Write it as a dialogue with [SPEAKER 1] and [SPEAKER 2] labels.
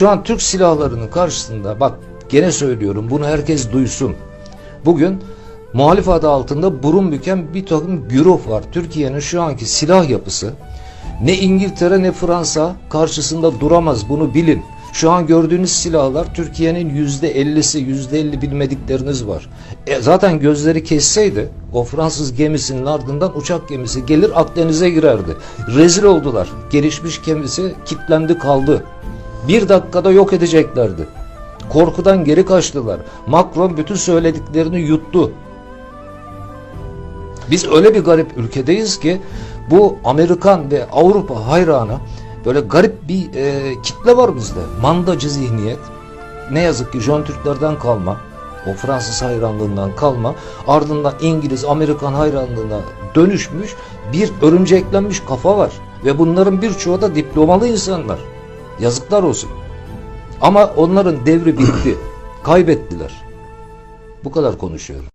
[SPEAKER 1] Şu an Türk silahlarının karşısında bak gene söylüyorum bunu herkes duysun. Bugün muhalif adı altında burun büken bir takım güruh var. Türkiye'nin şu anki silah yapısı ne İngiltere ne Fransa karşısında duramaz bunu bilin. Şu an gördüğünüz silahlar Türkiye'nin yüzde ellisi, yüzde elli bilmedikleriniz var. E, zaten gözleri kesseydi o Fransız gemisinin ardından uçak gemisi gelir Akdeniz'e girerdi. Rezil oldular. Gelişmiş gemisi kilitlendi kaldı. Bir dakikada yok edeceklerdi. Korkudan geri kaçtılar. Macron bütün söylediklerini yuttu. Biz öyle bir garip ülkedeyiz ki bu Amerikan ve Avrupa hayranı böyle garip bir e, kitle var bizde. Mandacı zihniyet. Ne yazık ki Jön Türklerden kalma. O Fransız hayranlığından kalma. Ardından İngiliz, Amerikan hayranlığına dönüşmüş bir örümceklenmiş kafa var. Ve bunların birçoğu da diplomalı insanlar. Yazıklar olsun. Ama onların devri bitti. Kaybettiler. Bu kadar konuşuyorum.